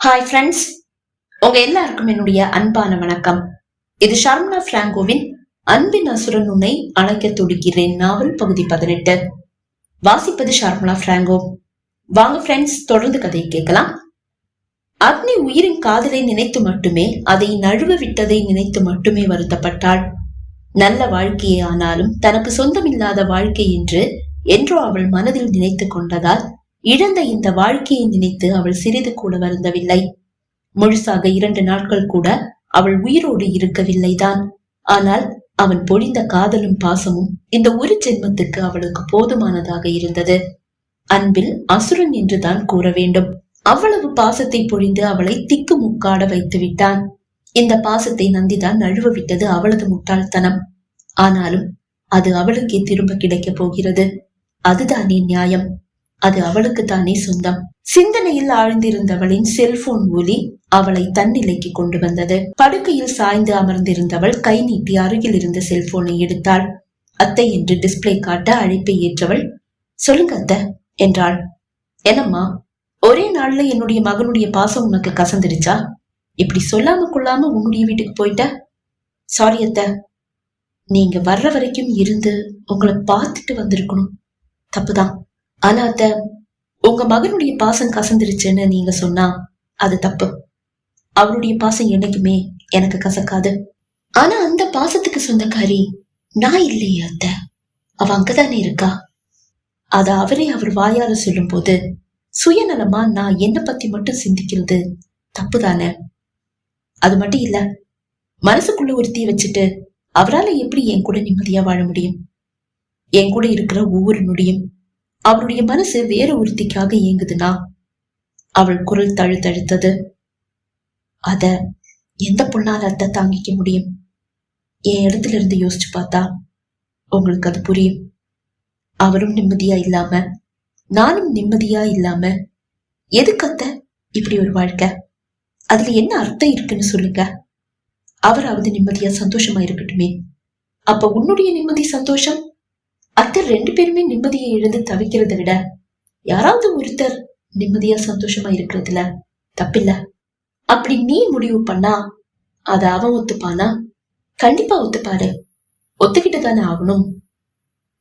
Hi friends உங்க எல்லாருக்கும் என்னுடைய அன்பான வணக்கம். இது ஷர்மனா பிராங்கோவின் அன்பின் அசுரன் உன்னை அழைக்க துடிக்கிறேன் நாவல் பகுதி பதினெட்டு. வாசிப்பது ஷர்மிளா பிராங்கோ. வாங்க ஃப்ரெண்ட்ஸ் தொடர்ந்து கதையை கேட்கலாம். அக்னி உயிரின் காதலை நினைத்து மட்டுமே அதை நழுவ விட்டதை நினைத்து மட்டுமே வருத்தப்பட்டாள். நல்ல வாழ்க்கையே ஆனாலும் தனக்கு சொந்தமில்லாத வாழ்க்கை என்று என்றோ அவள் மனதில் நினைத்து கொண்டதால் இழந்த இந்த வாழ்க்கையை நினைத்து அவள் சிறிது கூட வருந்தவில்லை. முழுசாக இரண்டு நாட்கள் கூட அவள் உயிரோடு இருக்கவில்லைதான். ஆனால் அவன் பொழிந்த காதலும் பாசமும் இந்த ஒரு ஜென்மத்துக்கு அவளுக்கு போதுமானதாக இருந்தது. அன்பில் அசுரன் என்றுதான் கூற வேண்டும். அவ்வளவு பாசத்தை பொழிந்து அவளை திக்கு முக்காட வைத்து விட்டான். இந்த பாசத்தை நந்திதான் நழுவ விட்டது அவளது முட்டாள்தனம். ஆனாலும் அது அவளுக்கே திரும்ப கிடைக்கப் போகிறது. அதுதானே நியாயம். அது அவளுக்கு தானே சொந்தம். சிந்தனையில் ஆழ்ந்திருந்தவளின் செல்போன் ஒலி அவளை தன்னிலைக்கு கொண்டு வந்தது. படுக்கையில் சாய்ந்து அமர்ந்திருந்தவள் கை நீட்டி அருகில் இருந்த செல்போனை எடுத்தாள். அத்தை என்று டிஸ்பிளே காட்ட அழைப்பை ஏற்றவள் சொல்லுங்க அத்தை என்றாள். என்னம்மா ஒரே நாள்ல என்னுடைய மகனுடைய பாசம் உனக்கு கசந்துடுச்சா? இப்படி சொல்லாம கொள்ளாம உன்னுடைய வீட்டுக்கு போயிட்ட? சாரி அத்த நீங்க வர்ற வரைக்கும் இருந்து உங்களை பார்த்துட்டு வந்திருக்கணும். தப்புதான். ஆனா அத்த உங்க மகனுடைய பாசம் கசந்துருச்சுன்னு நீங்க சொன்னா அது தப்பு. அவருடைய பாசம் என்னைக்குமே எனக்கு கசக்காது. ஆனா அந்த பாசத்துக்கு சொந்தக்காரி நான் இல்லையே அத்த. அவ அங்கதானே இருக்கா? அத அவரே அவர் வாயால சொல்லும் போது சுயநலமா நான் என்ன பத்தி மட்டும் சிந்திக்கிறது தப்பு தானே அது மட்டும் இல்ல மனசுக்குள்ள ஒருத்தி வச்சுட்டு அவரால எப்படி என் கூட நிம்மதியா வாழ முடியும்? என் கூட இருக்கிற ஒவ்வொரு நொடியும் அவருடைய மனசு வேற ஒருத்திக்காக இயங்குதுனா அவள் குரல் தழுத்தழுத்தது அத எந்த பொண்ணால அத்தை தாங்கிக்க முடியும்? என் இடத்துல இருந்து யோசிச்சு பார்த்தா உங்களுக்கு அது புரியும். அவரும் நிம்மதியா இல்லாம நானும் நிம்மதியா இல்லாம எதுக்கத்த இப்படி ஒரு வாழ்க்கை? அதுல என்ன அர்த்தம் இருக்குன்னு சொல்லுங்க. அவராவது நிம்மதியா சந்தோஷமா இருக்கட்டுமே. அப்ப உன்னுடைய நிம்மதி சந்தோஷம் அத்தை ரெண்டு பேருமே நிம்மதியை இழந்து தவிக்கிறத விட யாராவது ஒருத்தர் நிம்மதியா சந்தோஷமா இருக்கிறதுல தப்பில்ல. அப்படி நீ முடிவு பண்ணா அத அவன் ஒத்துப்பானா? கண்டிப்பா ஒத்துப்பாரு. ஒத்துக்கிட்டு தானே ஆகணும்.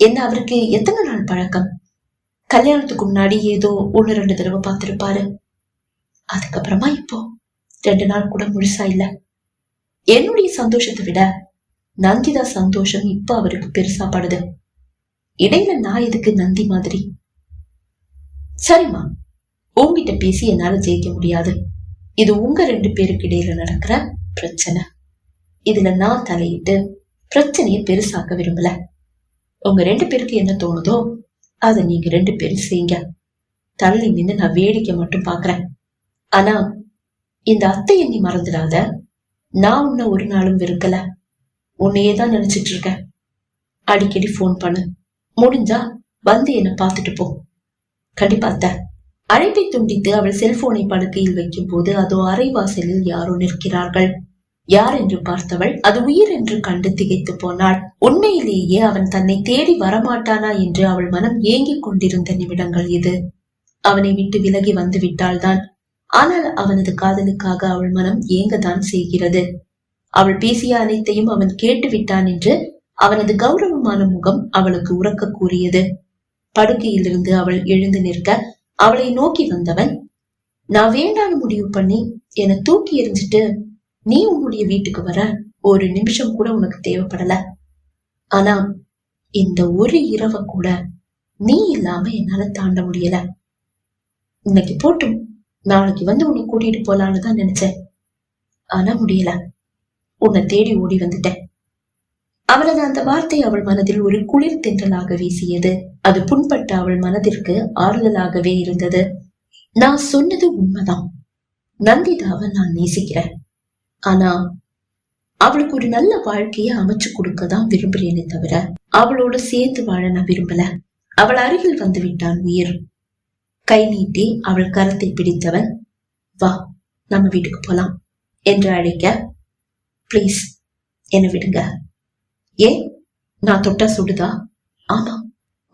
என்ன அவருக்கு எத்தனை நாள் பழக்கம்? கல்யாணத்துக்கு முன்னாடி ஏதோ ஒண்ணு ரெண்டு தடவை பார்த்திருப்பாரு. அதுக்கப்புறமா இப்போ ரெண்டு நாள் கூட முழுசா இல்ல. என்னுடைய சந்தோஷத்தை விட நந்திதா சந்தோஷம் இப்ப அவருக்கு பெருசா படுது. இடையில நான் எதுக்கு நந்தி மாதிரி? சரிம்மா உங்ககிட்ட பேசி என்னால ஜெயிக்க முடியாது. இது உங்க ரெண்டு பேருக்கு இடையில நடக்கிற பிரச்சனை. இதுல நான் தலையிட்டு பிரச்சனையை பெருசாக்க விரும்பல. உங்க ரெண்டு பேருக்கு என்ன தோணுதோ அதை நீங்க ரெண்டு பேரும் செய்யுங்க. தள்ளி நின்று நான் வேடிக்கை மட்டும் பாக்குறேன். ஆனா இந்த அத்தை எண்ணி மறந்துடாத. நான் உன்னை ஒரு நாளும் வெறுக்கல. உன்னையே தான் நினைச்சிட்டு இருக்கேன். அடிக்கடி ஃபோன் பண்ணு. முடிஞ்சா வந்து என்ன பார்த்துட்டு போ. கண்டிப்பா அத்தை. அழைப்பை துண்டித்து அவள் செல்போனை படுக்கையில் வைக்கும் போது அதோ அரைவாசலில் யாரோ நிற்கிறார்கள். யார் என்று பார்த்தவள் அது உயிர் என்று கண்டு திகைத்து போனாள். உண்மையிலேயே அவன் தன்னை தேடி வரமாட்டானா என்று அவள் மனம் ஏங்கிக் கொண்டிருந்த நிமிடங்கள் இது. அவனை விட்டு விலகி வந்து விட்டாள்தான். ஆனால் அவனது காதலுக்காக அவள் மனம் ஏங்கத்தான் செய்கிறது. அவள் பேசிய அனைத்தையும் அவன் கேட்டு விட்டான் என்று அவனது கௌரவமான முகம் அவளுக்கு உறக்க கூறியது படுக்கையிலிருந்து அவள் எழுந்து நிற்க அவளை நோக்கி வந்தவன் நான் வேண்டான்னு முடிவு பண்ணி என்னை தூக்கி எறிஞ்சிட்டு நீ உன்னுடைய வீட்டுக்கு வர. ஒரு நிமிஷம் கூட உனக்கு தேவைப்படல. ஆனா இந்த ஒரு இரவ கூட நீ இல்லாம என்னால தாண்ட முடியல. இன்னைக்கு போட்டும். நாளைக்கு வந்து உன்னை கூட்டிட்டு போலான்னு தான் நினைச்சேன். ஆனா முடியல. உன்னை தேடி ஓடி வந்துட்டேன். அவளது அந்த வார்த்தை அவள் மனதில் ஒரு குளிர் தென்றலாக வீசியது. அது புண்பட்ட அவள் மனதிற்கு ஆறுதலாகவே இருந்தது. நான் சொன்னது உண்மைதான். நந்திதாவை நான் நேசிக்கிறேன். ஆனா அவளுக்கு ஒரு நல்ல வாழ்க்கையை அமைச்சு கொடுக்க தான் விரும்புறேனே தவிர அவளோட சேர்ந்து வாழ நான் விரும்பல. அவள் அருகில் வந்து விட்டான் உயிர். கை நீட்டி அவள் கரத்தை பிடித்தவன் வா நம்ம வீட்டுக்கு போலாம் என்று அழைக்க ப்ளீஸ் என்னை விடுங்க. ஏன் நான் தொட்டா சுடுதா? ஆமா.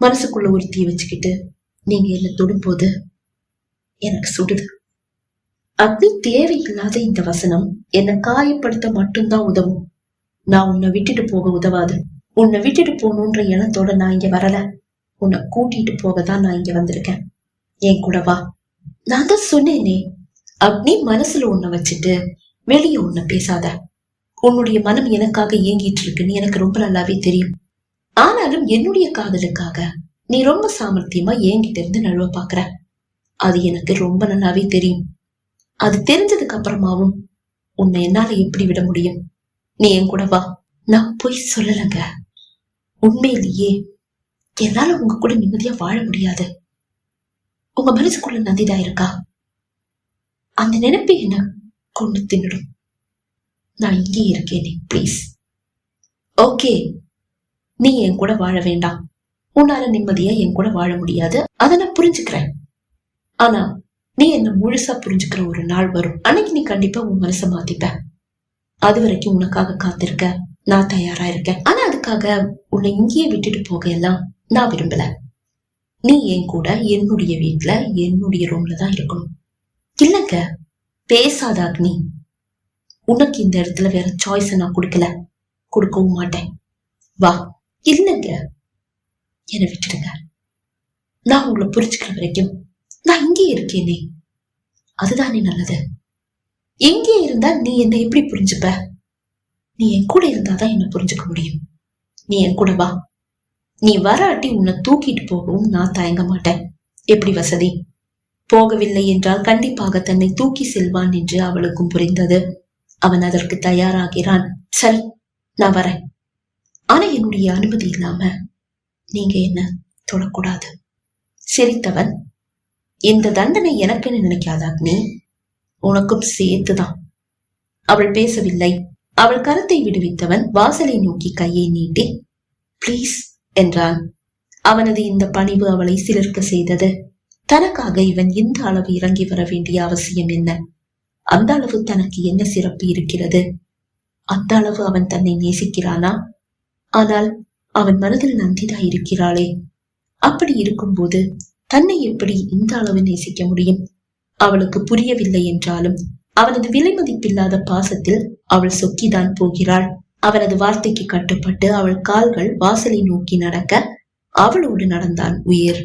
மனசுக்குள்ள ஒரு தீ வச்சுக்கிட்டு நீங்க என்ன தொடும்போது எனக்கு சுடுது. அக்னி தேவையில்லாத இந்த வசனம் என்னை காயப்படுத்த மட்டும்தான் உதவும். நான் உன்னை விட்டுட்டு போக உதவாது. உன்னை விட்டுட்டு போகணுன்ற எண்ணத்தோட நான் இங்க வரல. உன்னை கூட்டிட்டு போக தான் நான் இங்க வந்திருக்கேன். என் கூட வா. நான் தான் சொன்னேனே. அக்னி மனசுல உன்னை வச்சுட்டு வெளியே உன்னை பேசாத. உன்னுடைய மனம் எனக்காக ஏங்கிட்டு இருக்குன்னு எனக்கு ரொம்ப நல்லாவே தெரியும். ஆனாலும் என்னுடைய காதலுக்காக நீ ரொம்ப சாமர்த்தியமா என்கிட்ட இருந்து நழுவ பாக்குற. அது எனக்கு ரொம்ப நல்லாவே தெரியும். அது தெரிஞ்சதுக்கு அப்புறமாவும் உன்னை என்னால எப்படி விட முடியும்? நீ என் கூட வா. நான் போய் சொல்லலைங்க. உண்மையிலேயே என்னால உங்க கூட நிம்மதியா வாழ முடியாது. உங்க மனசுக்குள்ள நந்திதா இருக்கா? அந்த நினைப்பு என்ன? கொண்டு தின்னுடும். நான் இங்கே இருக்கேனே ப்ளீஸ் ஓகே நீ என் கூட வாழ வேண்டாம். உன்னால நிம்மதியா என் கூட வாழ முடியாது. அதை நான் புரிஞ்சுக்கிறேன். ஆனா நீ என்ன முழுசா புரிஞ்சுக்கிற ஒரு நாள் வரும். அன்னைக்கு நீ கண்டிப்பா உன் மனசை மாத்திப்ப. அது வரைக்கும் உனக்காக காத்திருக்க. நான் தயாரா இருக்கேன். ஆனா அதுக்காக உன்னை இங்கேயே விட்டுட்டு போக எல்லாம் நான் விரும்பல. நீ என் கூட என்னுடைய வீட்டுல என்னுடைய ரூம்ல தான் இருக்கணும். இல்லங்க பேசாத அக்னி. உனக்கு இந்த இடத்துல வேற சாய்ஸ் நான் கொடுக்கல. கொடுக்கவும் மாட்டேன். வா இல்லைங்க. என்னை விட்டுடுங்க. நான் உங்களை புரிஞ்சுக்கிற வரைக்கும் நான் இங்கே இருக்கேனே. அதுதானே நல்லது. எங்கே இருந்தா நீ என்னை எப்படி புரிஞ்சுப்ப? நீ என் கூட இருந்தாதான் என்ன புரிஞ்சுக்க முடியும். நீ என் கூட வா. நீ வராட்டி உன்னை தூக்கிட்டு போகவும் நான் தயங்க மாட்டேன். எப்படி வசதி? போகவில்லை என்றால் கண்டிப்பாக தன்னை தூக்கி செல்வான் என்று அவளுக்கும் புரிந்தது. அவன் அதற்கு தயாராகிறான். சரி நான் வரேன். ஆனா என்னுடைய அனுமதி இல்லாம நீங்க என்ன தொடக்கூடாது? சிரித்தவன் இந்த தண்டனை எனக்குன்னு நினைக்காத அக்னி உனக்கும் சேர்த்துதான். அவள் பேசவில்லை. அவள் கருத்தை விடுவித்தவன் வாசலை நோக்கி கையை நீட்டி ப்ளீஸ் என்றான். அவனது இந்த பணிவு அவளை சிலிர்க்க செய்தது. தனக்காக இவன் இந்த அளவு இறங்கி வர வேண்டிய அவசியம் என்ன? அந்த அளவு தனக்கு என்ன சிறப்பு இருக்கிறது? அந்த அளவு அவன் தன்னை நேசிக்கிறானா? ஆனால் அவன் மனதில் நந்திதா இருக்கிறாளே. அப்படி இருக்கும்போது தன்னை எப்படி இந்த அளவு நேசிக்க முடியும்? அவளுக்கு புரியவில்லை என்றாலும் அவனது விலை மதிப்பில்லாத பாசத்தில் அவள் சொக்கிதான் போகிறாள். அவனது வார்த்தைக்கு கட்டுப்பட்டு அவள் கால்கள் வாசலை நோக்கி நடக்க அவளோடு நடந்தான் உயிர்.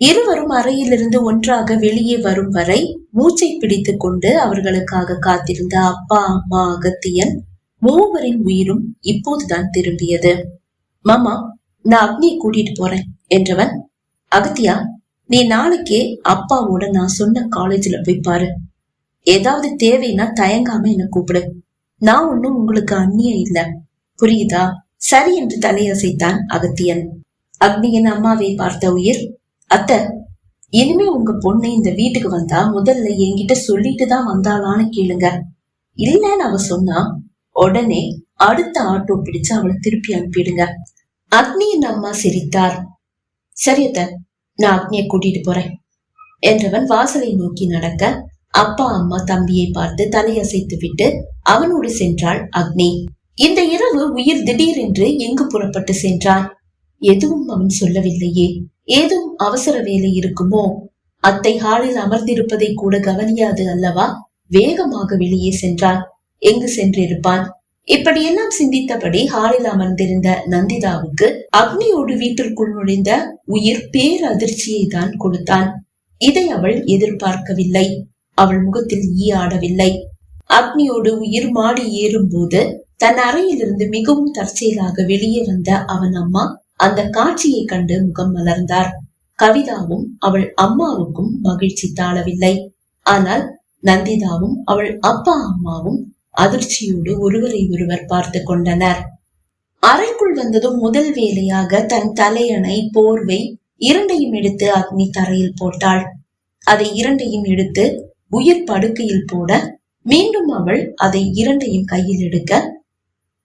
இருவரும் அறையிலிருந்து ஒன்றாக வெளியே வரும் வரை மூச்சை பிடித்துக் கொண்டு அவர்களுக்காக காத்திருந்த அப்பா அம்மா அகத்தியன் மூவரின் உயிரும் இப்போதுதான் திரும்பியது. மாமா நான் அக்னியை கூட்டிட்டு போறேன் என்றவன் அகத்தியா நீ நாளைக்கே அப்பாவோட நான் சொன்ன காலேஜ்ல போய் பாரு. ஏதாவது தேவைன்னா தயங்காம என்ன கூப்பிடு. நான் ஒன்னும் உங்களுக்கு அந்நியம் இல்ல. புரியுதா? சரி என்று தலையசைத்தான் அகத்தியன். அக்னியின் அம்மாவை பார்த்த உயிர் அத்தை இனிமே உங்க பொண்ணு இந்த வீட்டுக்கு வந்தா முதல்ல என்கிட்ட சொல்லிட்டு தான் வந்தாளான்னு கேளுங்க. இல்லன்னு அவ சொன்னா உடனே அடுத்த ஆட்டோ பிடிச்சு அவளை திருப்பி அனுப்பிடுங்க. அக்னியின் அம்மா சிரித்தார். சரியத்த நான் அக்னியை கூட்டிட்டு போறேன். என்றவன் வாசலை நோக்கி நடக்க அப்பா அம்மா தம்பியை பார்த்து தலையசைத்து விட்டு அவனோடு சென்றாள் அக்னி. இந்த இரவு உயிர் திடீரென்று எங்கு புறப்பட்டு சென்றான்? எதுவும் அவன் சொல்லவில்லையே. ஏதும் அவசர வேலை இருக்குமோ? அத்தை ஹாலில் அமர்ந்திருப்பதை கூட கவனியாது அல்லவா? வேகமாக வெளியே சென்றான் எங்கு சென்றிருப்பான்? இப்படியெல்லாம் சிந்தித்தபடி ஹாலில் அமர்ந்திருந்த நந்திதாவுக்கு அக்னியோடு வீட்டிற்குள் நுழைந்த உயிர் பேரதிர்ச்சியை தான் கொடுத்தான். இதை அவள் எதிர்பார்க்கவில்லை. அவள் முகத்தில் ஈ ஆடவில்லை. அக்னியோடு உயிர் மாடி ஏறும்போது தன் அறையிலிருந்து மிகவும் தற்செயலாக வெளியே வந்த அவன் அம்மா அந்த காட்சியை கண்டு முகம் மலர்ந்தார். கவிதாவும் அவள் அம்மாவுக்கும் மகிழ்ச்சி தாழவில்லை. ஆனால் நந்திதாவும் அவள் அப்பா அம்மாவும் அதிர்ச்சியோடு ஒருவரை ஒருவர் பார்த்து கொண்டனர். அறைக்குள் வந்ததும் முதல் வேலையாக தன் தலையணை போர்வை இரண்டையும் எடுத்து அக்னி தரையில் போட்டாள். அதை இரண்டையும் எடுத்து உயிர் படுக்கையில் போட மீண்டும் அவள் அதை இரண்டையும் கையில் எடுக்க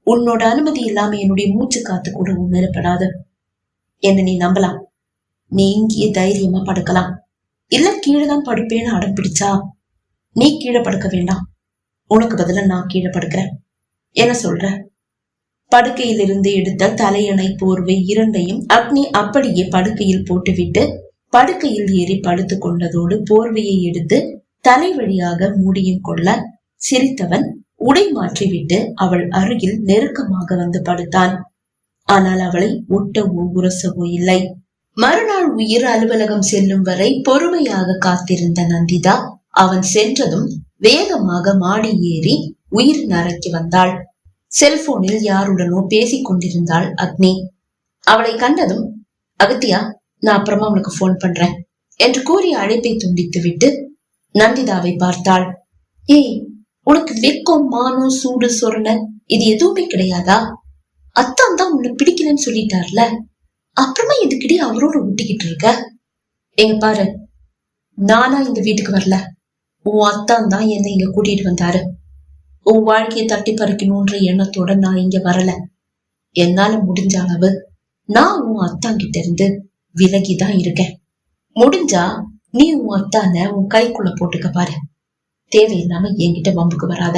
உன்னோட அனுமதி இல்லாம என்னுடைய மூச்சு காத்து கூட உணரப்படாது என்ன நீ நம்பலாம். நீ இங்கேயே தைரியமா படுக்கலாம். இல்ல கீழே தான் படுப்பேன்னு அடம் பிடிச்சா நீ கீழே படுக்க வேண்டாம். உனக்கு பதிலா நான் கீழே படுக்கிறேன். என்ன சொல்ற? படுக்கையிலிருந்து எடுத்த தலையணை போர்வை இரண்டையும் அக்னி அப்படியே படுக்கையில் போட்டுவிட்டு படுக்கையில் ஏறி படுத்து கொண்டதோடு போர்வையை எடுத்து தலை வழியாக மூடியும் கொள்ள சிரித்தவன் உடை மாற்றிவிட்டு அவள் அருகில் நெருக்கமாக வந்து படுத்தான். ஆனால் அவளை ஒட்டவோ உரசவோ இல்லை. மறுநாள் உயிர் அலுவலகம் செல்லும் வரை பொறுமையாக காத்திருந்த நந்திதா அவன் சென்றதும் வேகமாக மாடி ஏறி உயிர் நரைக்கு வந்தாள். செல்போனில் யாருடனோ பேசிக் கொண்டிருந்தாள் அக்னி. அவளை கண்டதும் அகத்தியா நான் அப்புறமா உனக்கு போன் பண்றேன் என்று கூறி அழைப்பை துண்டித்து விட்டு நந்திதாவை பார்த்தாள். ஏய் உனக்கு வெக்கம் மானம் சூடு சொரண இது எதுவுமே கிடையாதா? அத்தான் தான் உன்னை பிடிக்கலன்னு சொல்லிட்டார்ல. அப்புறமா இதுக்கிடையே அவரோட ஒட்டிக்கிட்டு இருக்க? எங்க பாரு நானா இந்த வீட்டுக்கு வரல. உன் அத்தான் தான் என்னை இங்க கூட்டிட்டு வந்தாரு. உன் வாழ்க்கையை தட்டி பறிக்கணும்ன்ற எண்ணத்தோட நான் இங்க வரல. என்னால முடிஞ்ச அளவு நான் உன் அத்தான் கிட்ட இருந்து விலகிதான் இருக்கேன். முடிஞ்சா நீ உன் அத்தான உன் கைக்குள்ள போட்டுக்க பாரு. தேவையில்லாம என்கிட்ட வம்புக்கு வராத.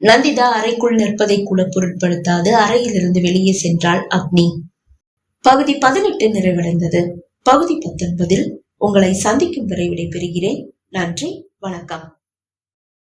நந்திதா அறைக்குள் நிற்பதை கூட பொருட்படுத்தாது. அறையிலிருந்து வெளியே சென்றாள் அக்னி. பகுதி பதினெட்டு நிறைவடைந்தது. பகுதி பத்தொன்பதில் உங்களை சந்திக்கும் வரை விடைபெறுகிறேன். நன்றி. வணக்கம்.